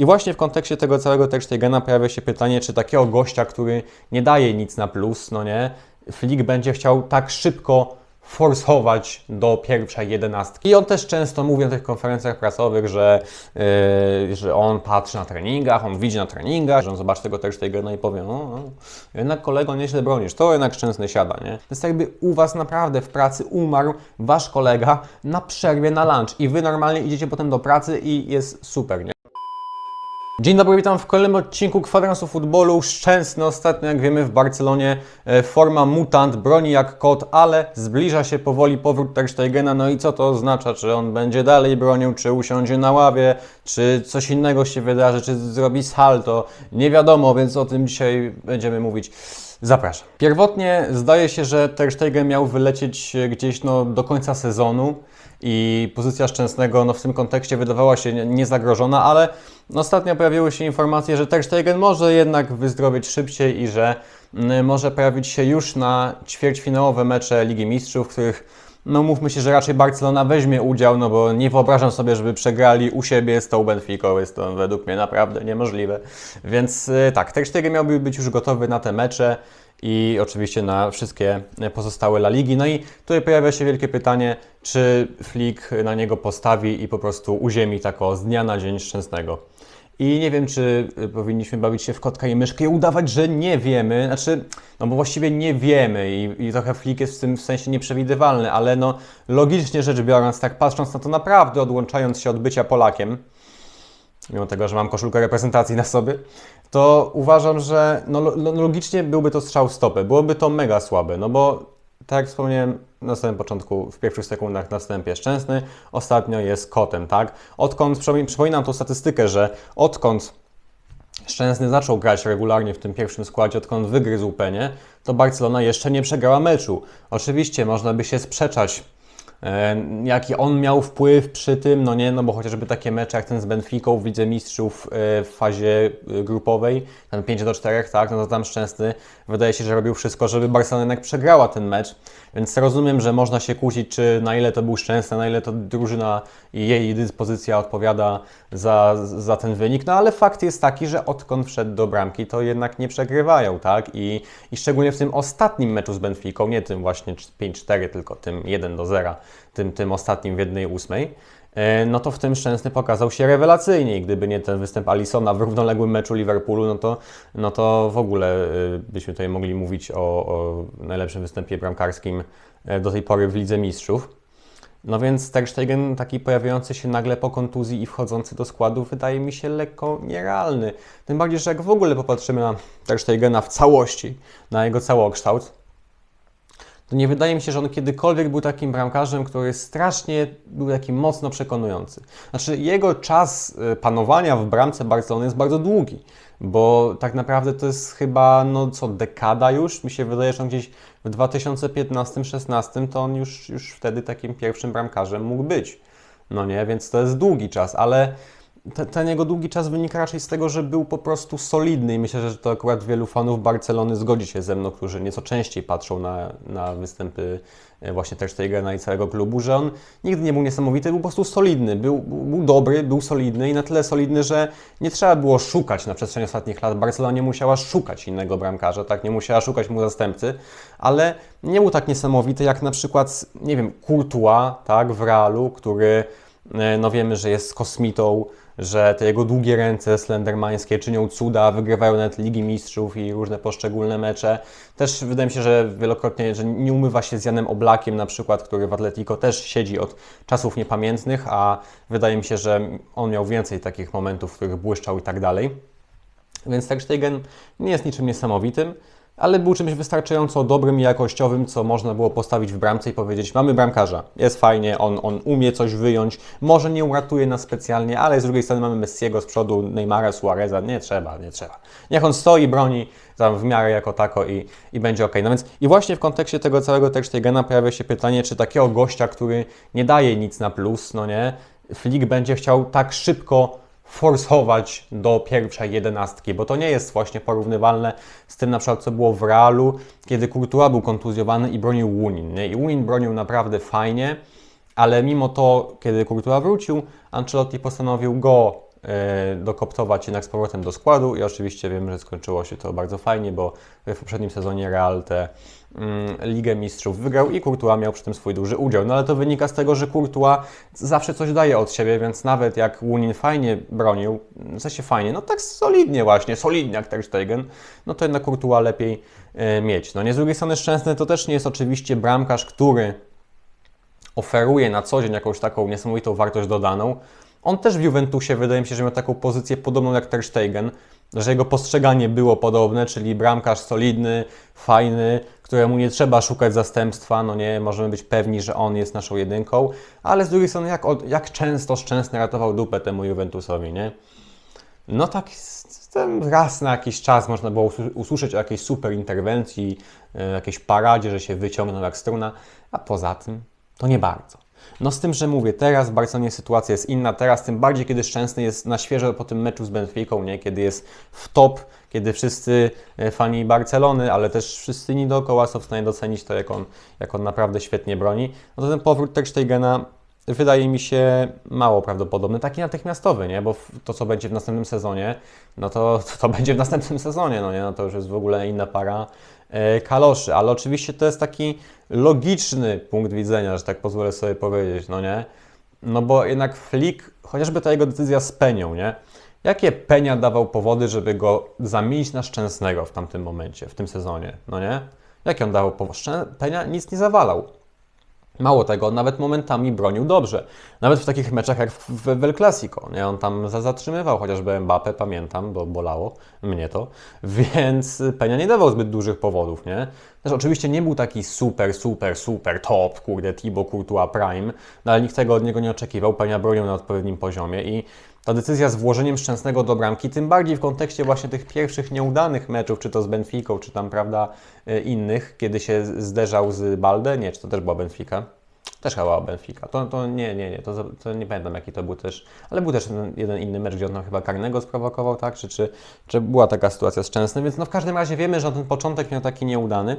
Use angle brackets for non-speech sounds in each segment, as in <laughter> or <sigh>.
I właśnie w kontekście tego całego Ter Stegena pojawia się pytanie, czy takiego gościa, który nie daje nic na plus, no nie, Flick będzie chciał tak szybko forsować do pierwszej jedenastki. I on też często mówi na tych konferencjach prasowych, że, yy, że on patrzy na treningach, on widzi na treningach, że on zobaczy tego Ter Stegena i powie, no, no jednak kolego nieźle bronisz, to jednak szczęsny siada, nie? Jest jakby u Was naprawdę w pracy umarł Wasz kolega na przerwie na lunch i Wy normalnie idziecie potem do pracy i jest super, nie? Dzień dobry, witam w kolejnym odcinku Kwadransu Futbolu. Szczęsny ostatnio, jak wiemy, w Barcelonie e, forma mutant, broni jak kot, ale zbliża się powoli powrót Ter Stegena. No i co to oznacza? Czy on będzie dalej bronił, czy usiądzie na ławie, czy coś innego się wydarzy, czy zrobi salto? Nie wiadomo, więc o tym dzisiaj będziemy mówić. Zapraszam. Pierwotnie zdaje się, że Ter Stegen miał wylecieć e, gdzieś no, do końca sezonu i pozycja Szczęsnego no, w tym kontekście wydawała się nie- niezagrożona, ale ostatnio pojawiły się informacje, że Ter Stegen może jednak wyzdrowieć szybciej i że mm, może pojawić się już na ćwierćfinałowe mecze Ligi Mistrzów, w których no mówmy się, że raczej Barcelona weźmie udział, no bo nie wyobrażam sobie, żeby przegrali u siebie z tą Benficą, jest to według mnie naprawdę niemożliwe. Więc y, tak, Ter Stegen miałby być już gotowy na te mecze i oczywiście na wszystkie pozostałe La Ligi. No i tutaj pojawia się wielkie pytanie, czy Flick na niego postawi i po prostu uziemi tako z dnia na dzień szczęsnego. I nie wiem, czy y, powinniśmy bawić się w kotka i myszkę i udawać, że nie wiemy. Znaczy, no bo właściwie nie wiemy i, i trochę Flick jest w tym sensie nieprzewidywalny, ale no logicznie rzecz biorąc, tak patrząc na to naprawdę, odłączając się od bycia Polakiem, mimo tego, że mam koszulkę reprezentacji na sobie, to uważam, że no, lo- lo- logicznie byłby to strzał w stopę. Byłoby to mega słabe, no bo tak jak wspomniałem na samym początku, w pierwszych sekundach na wstępie Szczęsny, ostatnio jest kotem, tak? Odkąd, przypomin- przypominam tą statystykę, że odkąd Szczęsny zaczął grać regularnie w tym pierwszym składzie, odkąd wygryzł penie, to Barcelona jeszcze nie przegrała meczu. Oczywiście można by się sprzeczać, jaki on miał wpływ przy tym, no nie, no bo chociażby takie mecze jak ten z Benficą w Lidze Mistrzów e, w fazie e, grupowej, ten 5 do 4, tak, no to tam Szczęsny wydaje się, że robił wszystko, żeby Barcelona jednak przegrała ten mecz, więc rozumiem, że można się kłócić, czy na ile to był Szczęsny, na ile to drużyna i jej dyspozycja odpowiada za, za ten wynik, no ale fakt jest taki, że odkąd wszedł do bramki, to jednak nie przegrywają, tak, i, i szczególnie w tym ostatnim meczu z Benficą, nie tym właśnie 5-4, tylko tym 1 do 0, tym, tym ostatnim w 1-8, e, no to w tym Szczęsny pokazał się rewelacyjnie i gdyby nie ten występ Alisona w równoległym meczu Liverpoolu, no to, no to w ogóle y, byśmy tutaj mogli mówić o, o najlepszym występie bramkarskim e, do tej pory w Lidze Mistrzów. No więc Ter Stegen taki pojawiający się nagle po kontuzji i wchodzący do składu wydaje mi się lekko nierealny. Tym bardziej, że jak w ogóle popatrzymy na Ter Stegena w całości, na jego całokształt, to nie wydaje mi się, że on kiedykolwiek był takim bramkarzem, który strasznie był taki mocno przekonujący. Znaczy, jego czas y, panowania w bramce Barcelony jest bardzo długi, bo tak naprawdę to jest chyba, no co, dekada już. Mi się wydaje, że on gdzieś w 2015-16 to on już, już wtedy takim pierwszym bramkarzem mógł być. No nie, więc to jest długi czas, ale ten jego długi czas wynika raczej z tego, że był po prostu solidny i myślę, że to akurat wielu fanów Barcelony zgodzi się ze mną, którzy nieco częściej patrzą na, na występy e, właśnie Ter Stegena i całego klubu, że on nigdy nie był niesamowity, był po prostu solidny, był, był dobry, był solidny i na tyle solidny, że nie trzeba było szukać na przestrzeni ostatnich lat. Barcelona nie musiała szukać innego bramkarza, tak, nie musiała szukać mu zastępcy, ale nie był tak niesamowity jak na przykład, nie wiem, Courtois, tak, w Realu, który no wiemy, że jest kosmitą, że te jego długie ręce slendermańskie czynią cuda, wygrywają nawet Ligi Mistrzów i różne poszczególne mecze. Też wydaje mi się, że wielokrotnie, że nie umywa się z Janem Oblakiem na przykład, który w Atletico też siedzi od czasów niepamiętnych, a wydaje mi się, że on miał więcej takich momentów, w których błyszczał i tak dalej. Więc Ter Stegen nie jest niczym niesamowitym, ale był czymś wystarczająco dobrym i jakościowym, co można było postawić w bramce i powiedzieć, mamy bramkarza, jest fajnie, on, on umie coś wyjąć, może nie uratuje nas specjalnie, ale z drugiej strony mamy Messiego z przodu, Neymara, Suareza, nie trzeba, nie trzeba. Niech on stoi, broni tam w miarę jako tako i, i będzie ok. No więc i właśnie w kontekście tego całego Ter Stegena pojawia się pytanie, czy takiego gościa, który nie daje nic na plus, no nie, Flick będzie chciał tak szybko forsować do pierwszej jedenastki, bo to nie jest właśnie porównywalne z tym na przykład, co było w Realu, kiedy Courtois był kontuzjowany i bronił Łunin. Nie? I Łunin bronił naprawdę fajnie, ale mimo to, kiedy Courtois wrócił, Ancelotti postanowił go e, dokoptować jednak z powrotem do składu i oczywiście wiemy, że skończyło się to bardzo fajnie, bo w poprzednim sezonie Real mm, Ligę Mistrzów wygrał i Courtois miał przy tym swój duży udział. No ale to wynika z tego, że Courtois zawsze coś daje od siebie, więc nawet jak Łunin fajnie bronił, w sensie fajnie, no tak solidnie właśnie, solidnie jak Ter Stegen, no to jednak Courtois lepiej e, mieć. No nie z drugiej strony Szczęsny to też nie jest oczywiście bramkarz, który oferuje na co dzień jakąś taką niesamowitą wartość dodaną. On też w Juventusie wydaje mi się, że miał taką pozycję podobną jak Ter Stegen, że jego postrzeganie było podobne, czyli bramkarz solidny, fajny, któremu nie trzeba szukać zastępstwa, no nie, możemy być pewni, że on jest naszą jedynką, ale z drugiej strony jak, jak często Szczęsny ratował dupę temu Juventusowi, nie? No tak, raz na jakiś czas można było usły- usłyszeć o jakiejś super interwencji, e, jakiejś paradzie, że się wyciągnął jak struna, a poza tym to nie bardzo. No z tym, że mówię, teraz w Barcelonie sytuacja jest inna, teraz tym bardziej, kiedy Szczęsny jest na świeżo po tym meczu z Benficą, nie? kiedy jest w top, kiedy wszyscy e, fani Barcelony, ale też wszyscy inni dookoła są w stanie docenić to, jak on, jak on naprawdę świetnie broni, no to ten powrót Ter Stegena wydaje mi się mało prawdopodobny, taki natychmiastowy, nie? Bo to, co będzie w następnym sezonie, no <laughs> to, to, będzie w następnym sezonie, no nie? No to już jest w ogóle inna para e, kaloszy, ale oczywiście to jest taki logiczny punkt widzenia, że tak pozwolę sobie powiedzieć, no nie? No bo jednak Flick, chociażby ta jego decyzja z Penią, nie? Jakie Penia dawał powody, żeby go zamienić na Szczęsnego w tamtym momencie, w tym sezonie, no nie? Jakie on dawał powody? Penia nic nie zawalał. Mało tego, nawet momentami bronił dobrze. Nawet w takich meczach jak w, El Clasico, nie? On tam za- zatrzymywał chociażby Mbappé, pamiętam, bo bolało mnie to, więc Penia nie dawał zbyt dużych powodów, nie? Też oczywiście nie był taki super, super, super top, kurde, Thibaut Courtois Prime, no ale nikt tego od niego nie oczekiwał, Penia bronił na odpowiednim poziomie i ta decyzja z włożeniem Szczęsnego do bramki, tym bardziej w kontekście właśnie tych pierwszych nieudanych meczów, czy to z Benficą, czy tam, prawda, y, innych, kiedy się zderzał z Balde, nie, czy to też była Benfica? Też chyba Benfica. To, to nie, nie, nie, to, to nie pamiętam jaki to był też, ale był też jeden, inny mecz, gdzie on chyba karnego sprowokował, tak? Czy, czy, czy była taka sytuacja z Częsnym, więc no w każdym razie wiemy, że ten początek miał taki nieudany.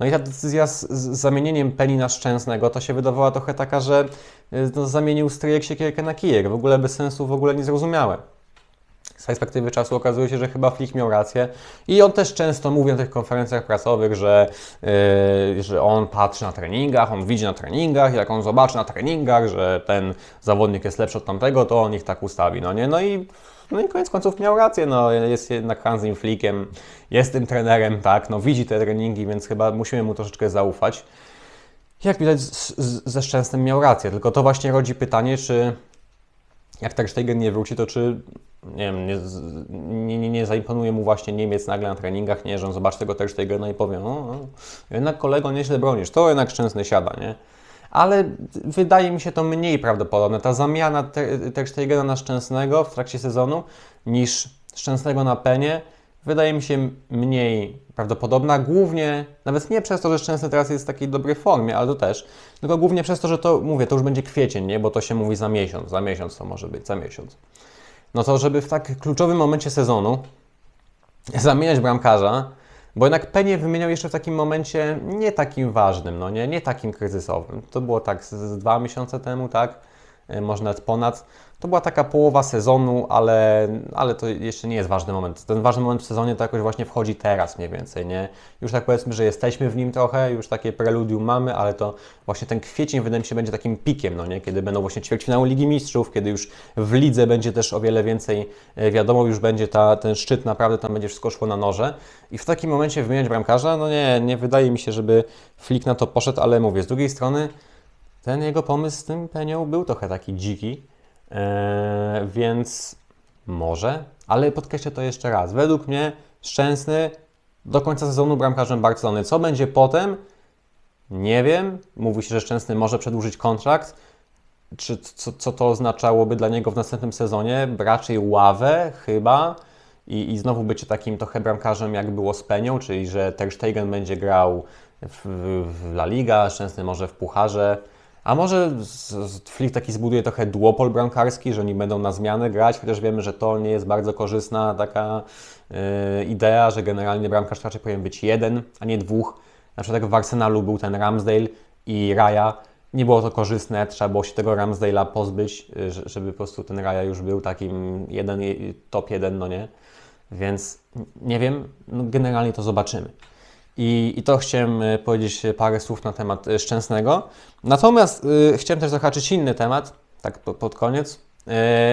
No i ta decyzja z, z zamienieniem Peni na Szczęsnego to się wydawała trochę taka, że y, no, zamienił stryjek siekierkę na kijek. W ogóle bez sensu, w ogóle niezrozumiałe. Z perspektywy czasu okazuje się, że chyba Flick miał rację i on też często mówi na tych konferencjach prasowych, że, yy, że on patrzy na treningach, on widzi na treningach, jak on zobaczy na treningach, że ten zawodnik jest lepszy od tamtego, to on ich tak ustawi, no nie? No i, no i koniec końców miał rację, no jest jednak Hansim Flickiem, jest tym trenerem, tak, no widzi te treningi, więc chyba musimy mu troszeczkę zaufać. Jak widać, z, z, ze Szczęsnym miał rację, tylko to właśnie rodzi pytanie, czy jak Ter Stegen nie wróci, to czy nie wiem, nie, nie, nie, nie zaimponuje mu właśnie Niemiec nagle na treningach, nie, że on zobaczy tego Ter Stegena i powie, no, no jednak kolego nieźle bronisz, to jednak Szczęsny siada, nie? Ale wydaje mi się to mniej prawdopodobne, ta zamiana Ter, Ter Stegena na Szczęsnego w trakcie sezonu niż Szczęsnego na Penie wydaje mi się mniej prawdopodobna, głównie, nawet nie przez to, że Szczęsny teraz jest w takiej dobrej formie, ale to też, tylko głównie przez to, że to, mówię, to już będzie kwiecień, nie, bo to się mówi za miesiąc, za miesiąc to może być, za miesiąc. No to, żeby w tak kluczowym momencie sezonu zamieniać bramkarza, bo jednak Penie wymieniał jeszcze w takim momencie nie takim ważnym, no nie, nie takim kryzysowym. To było tak z, z dwa miesiące temu, tak, może nawet ponad. To była taka połowa sezonu, ale, ale to jeszcze nie jest ważny moment. Ten ważny moment w sezonie to jakoś właśnie wchodzi teraz mniej więcej, nie? Już tak powiedzmy, że jesteśmy w nim trochę, już takie preludium mamy, ale to właśnie ten kwiecień wydaje mi się będzie takim pikiem, no nie? Kiedy będą właśnie ćwierćfinały Ligi Mistrzów, kiedy już w lidze będzie też o wiele więcej e, wiadomo, już będzie ta, ten szczyt, naprawdę tam będzie wszystko szło na noże i w takim momencie wymieniać bramkarza, no nie, nie wydaje mi się, żeby Flick na to poszedł, ale mówię, z drugiej strony ten jego pomysł z tym Penią był trochę taki dziki, e, więc może, ale podkreślę to jeszcze raz. Według mnie Szczęsny do końca sezonu bramkarzem Barcelony. Co będzie potem? Nie wiem. Mówi się, że Szczęsny może przedłużyć kontrakt. Czy co, co to oznaczałoby dla niego w następnym sezonie? Raczej ławę chyba. I, I znowu bycie takim trochę bramkarzem, jak było z Penią, czyli że Ter Stegen będzie grał w, w, La Liga, Szczęsny może w Pucharze. A może Flick taki zbuduje trochę duopol bramkarski, że oni będą na zmianę grać, chociaż wiemy, że to nie jest bardzo korzystna taka y, idea, że generalnie bramkarz raczej powinien być jeden, a nie dwóch. Na przykład w Arsenalu był ten Ramsdale i Raya nie było to korzystne, trzeba było się tego Ramsdale'a pozbyć, y, że- żeby po prostu ten Raja już był takim jeden, top jeden, no nie? Więc nie wiem, no generalnie to zobaczymy. I, I to chciałem y, powiedzieć parę słów na temat y, Szczęsnego. Natomiast y, chciałem też zahaczyć inny temat, tak po, pod koniec.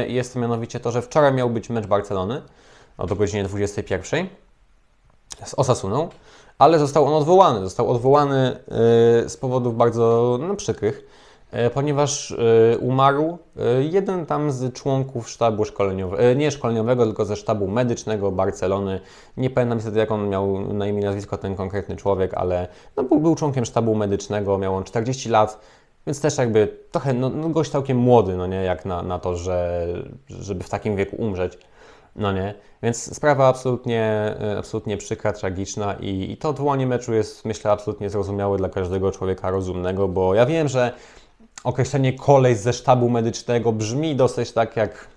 Y, jest to mianowicie to, że wczoraj miał być mecz Barcelony o godzinie 21 z Osasuną, ale został on odwołany. Został odwołany y, z powodów bardzo no, przykrych, ponieważ y, umarł y, jeden tam z członków sztabu szkoleniowego, nie szkoleniowego, tylko ze sztabu medycznego Barcelony. Nie pamiętam niestety, jak on miał na imię nazwisko ten konkretny człowiek, ale no, był, był członkiem sztabu medycznego, miał on 40 lat. Więc też jakby trochę, no, no gość całkiem młody, no nie, jak na, na to, że, żeby w takim wieku umrzeć. No nie, więc sprawa absolutnie, e, absolutnie przykra, tragiczna i, i to odwołanie meczu jest myślę absolutnie zrozumiałe dla każdego człowieka rozumnego, bo ja wiem, że określenie koleś ze sztabu medycznego brzmi dosyć tak jak,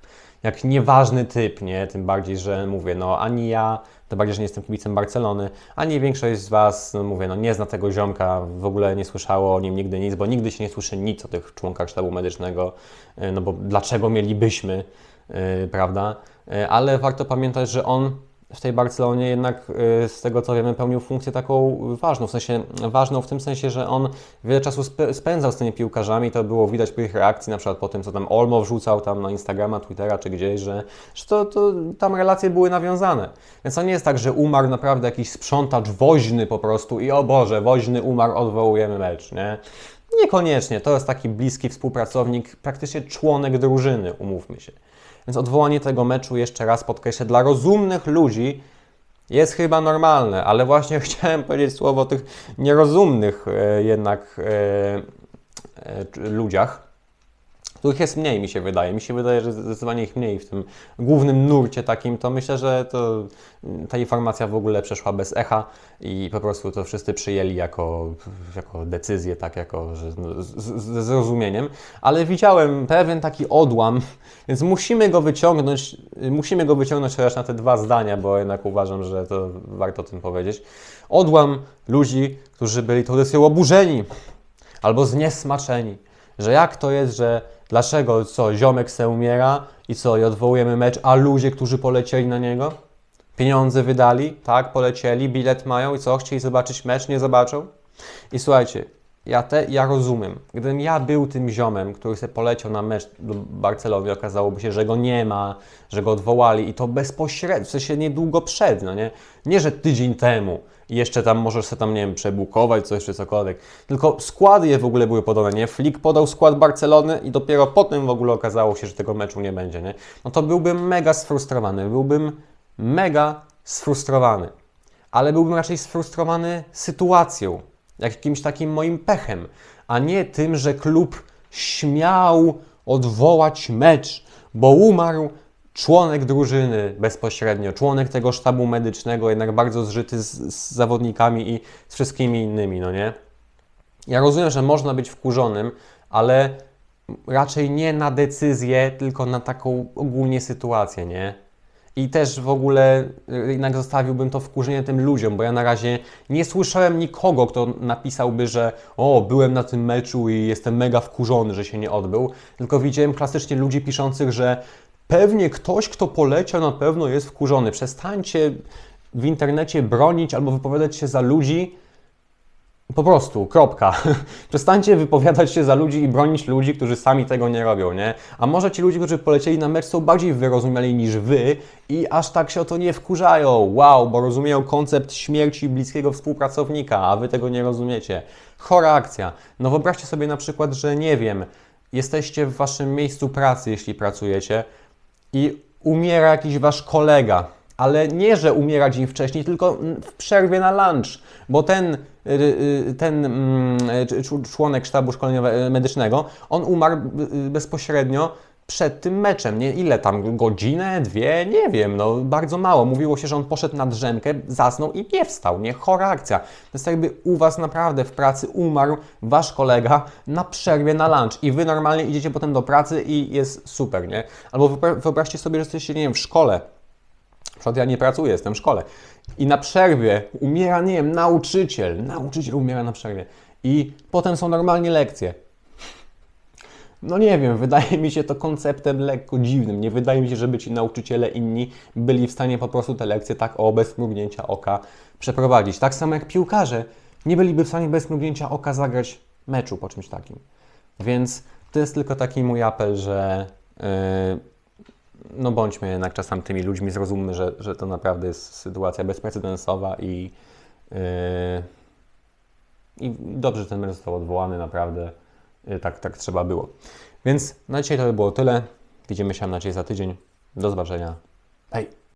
jak nieważny typ, nie? Tym bardziej, że mówię, no ani ja, tym bardziej, że nie jestem kibicem Barcelony, ani większość z Was, no mówię, no nie zna tego ziomka, w ogóle nie słyszało o nim nigdy nic, bo nigdy się nie słyszy nic o tych członkach sztabu medycznego, e, no bo dlaczego mielibyśmy, yy, prawda? Yy, Ale warto pamiętać, że on w tej Barcelonie jednak yy, z tego co wiemy pełnił funkcję taką ważną, w sensie ważną w tym sensie, że on wiele czasu spędzał z tymi piłkarzami, to było widać po ich reakcji, na przykład po tym, co tam Olmo wrzucał tam na Instagrama, Twittera czy gdzieś, że, że to, to tam relacje były nawiązane. Więc to nie jest tak, że umarł naprawdę jakiś sprzątacz woźny po prostu i o Boże, woźny umarł, odwołujemy mecz, nie? Niekoniecznie, to jest taki bliski współpracownik, praktycznie członek drużyny, umówmy się. Więc odwołanie tego meczu, jeszcze raz podkreślę, dla rozumnych ludzi jest chyba normalne, ale właśnie <laughs> chciałem powiedzieć słowo o tych nierozumnych e, jednak e, e, ludziach, których jest mniej, mi się wydaje. Mi się wydaje, że zdecydowanie ich mniej w tym głównym nurcie takim, to myślę, że to, ta informacja w ogóle przeszła bez echa i po prostu to wszyscy przyjęli jako, jako decyzję, tak jako że, no, ze zrozumieniem, ale widziałem pewien taki odłam, więc musimy go wyciągnąć, musimy go wyciągnąć chociaż na te dwa zdania, bo jednak uważam, że to warto o tym powiedzieć. Odłam ludzi, którzy byli decyzją oburzeni albo zniesmaczeni, że jak to jest, że dlaczego, co, ziomek se umiera i co, i odwołujemy mecz, a ludzie, którzy polecieli na niego, pieniądze wydali, tak, polecieli, bilet mają i co, chcieli zobaczyć mecz, nie zobaczą? I słuchajcie, ja, te, ja rozumiem, gdybym ja był tym ziomem, który sobie poleciał na mecz do Barcelony, okazałoby się, że go nie ma, że go odwołali i to bezpośrednio, w sensie niedługo przed, no nie? Nie, że tydzień temu jeszcze tam możesz sobie tam, nie wiem, przebukować coś czy cokolwiek, tylko składy je w ogóle były podane, nie? Flick podał skład Barcelony i dopiero potem w ogóle okazało się, że tego meczu nie będzie, nie? No to byłbym mega sfrustrowany, byłbym mega sfrustrowany, ale byłbym raczej sfrustrowany sytuacją, jakimś takim moim pechem, a nie tym, że klub śmiał odwołać mecz, bo umarł członek drużyny bezpośrednio, członek tego sztabu medycznego, jednak bardzo zżyty z, z zawodnikami i z wszystkimi innymi, no nie? Ja rozumiem, że można być wkurzonym, ale raczej nie na decyzję, tylko na taką ogólnie sytuację, nie? I też w ogóle y, jednak zostawiłbym to wkurzenie tym ludziom, bo ja na razie nie słyszałem nikogo, kto napisałby, że o, byłem na tym meczu i jestem mega wkurzony, że się nie odbył. Tylko widziałem klasycznie ludzi piszących, że pewnie ktoś, kto poleciał, na pewno jest wkurzony. Przestańcie w internecie bronić albo wypowiadać się za ludzi, po prostu, kropka. <laughs> Przestańcie wypowiadać się za ludzi i bronić ludzi, którzy sami tego nie robią, nie? A może ci ludzie, którzy polecieli na mecz są bardziej wyrozumiali niż wy i aż tak się o to nie wkurzają. Wow, bo rozumieją koncept śmierci bliskiego współpracownika, a wy tego nie rozumiecie. Chora akcja. No wyobraźcie sobie na przykład, że nie wiem, jesteście w waszym miejscu pracy, jeśli pracujecie i umiera jakiś wasz kolega, ale nie, że umiera dzień wcześniej, tylko w przerwie na lunch, bo ten, y, y, ten mm, cz- członek sztabu szkoleniowego medycznego, on umarł y, bezpośrednio przed tym meczem. Nie, ile tam, godzinę, dwie, nie wiem, no bardzo mało. Mówiło się, że on poszedł na drzemkę, zasnął i nie wstał, nie? Chora akcja. To jest jakby u Was naprawdę w pracy umarł Wasz kolega na przerwie na lunch i Wy normalnie idziecie potem do pracy i jest super, nie? Albo wyobraźcie sobie, że jesteście, nie wiem, w szkole, na przykład ja nie pracuję, jestem w szkole. I na przerwie umiera, nie wiem, nauczyciel. Nauczyciel umiera na przerwie. I potem są normalnie lekcje. No nie wiem, wydaje mi się to konceptem lekko dziwnym. Nie wydaje mi się, żeby ci nauczyciele inni byli w stanie po prostu te lekcje tak o bez mrugnięcia oka przeprowadzić. Tak samo jak piłkarze nie byliby w stanie bez mrugnięcia oka zagrać meczu po czymś takim. Więc to jest tylko taki mój apel, że yy, no bądźmy jednak czasem tymi ludźmi, zrozummy, że, że to naprawdę jest sytuacja bezprecedensowa i, yy, i dobrze, że ten mecz został odwołany, naprawdę tak, tak trzeba było. Więc na dzisiaj to by było tyle. Widzimy się, mam nadzieję, za tydzień. Do zobaczenia. Hej!